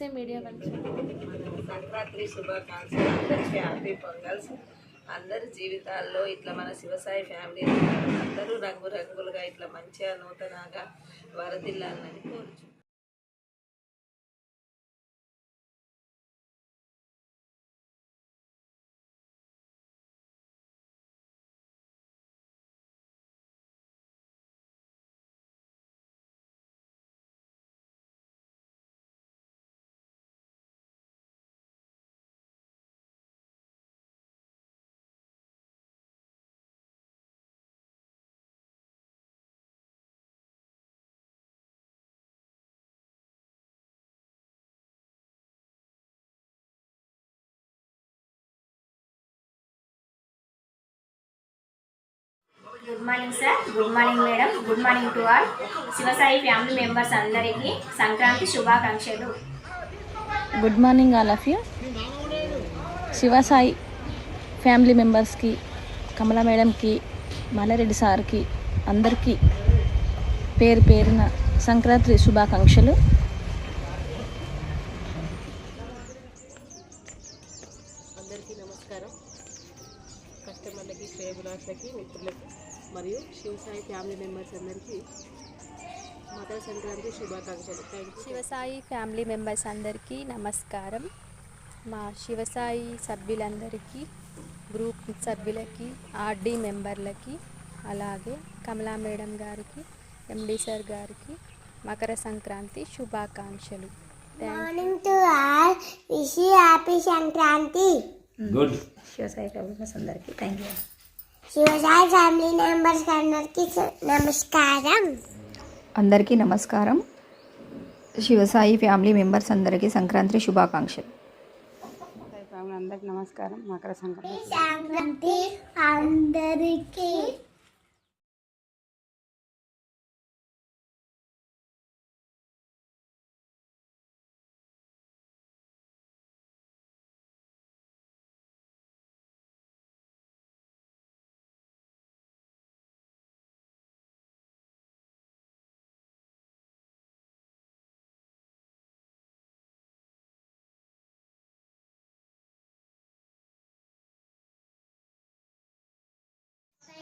SSA media Sankranti శుభాకాంక్షలు అందరికీ happy pongals. అందరి జీవితాల్లో ఇట్లా మన శివసాయి ఫ్యామిలీ అందరూ రంగురంగులుగా ఇట్లా మంచిగా నూతనంగా వరదిల్లాలని కోరుచు good morning sir good morning madam good morning to all Shivasai family members అందరికీ సంక్రాంతి శుభాకాంక్షలు. Good morning all of you Shivasai family మెంబర్స్కి కమలా మేడంకి మాలారెడ్డి సార్కి అందరికీ పేరు పేరున సంక్రాంతి శుభాకాంక్షలు. అందరికీ నమస్కారం. కస్టమర్లకి శ్రేయభిలాషులకి మిత్రులకి. మరియు శివసాయి ఫ్యామిలీ మెంబర్స్ అందరికీ మకర సంక్రాంతి శుభాకాంక్షలు. Thank you Shivasai family members అందరికీ నమస్కారం. మా శివసాయి సభ్యులందరికీ గ్రూప్ సభ్యులకి ఆర్డీ మెంబర్లకి అలాగే కమలా మేడం గారికి ఎండి సార్ గారికి మకర సంక్రాంతి శుభాకాంక్షలు. గుడ్ శివసాయి ఫ్యామిలీ మెంబర్స్ అందరికీ. Thank you Shivasai family members అందరికీ నమస్కారం. అందరికీ నమస్కారం. శివసాయి ఫ్యామిలీ మెంబర్స్ అందరికీ సంక్రాంతి శుభాకాంక్షలు. అందరికీ నమస్కారం. మకర సంక్రాంతి. సంక్రాంతి అందరికీ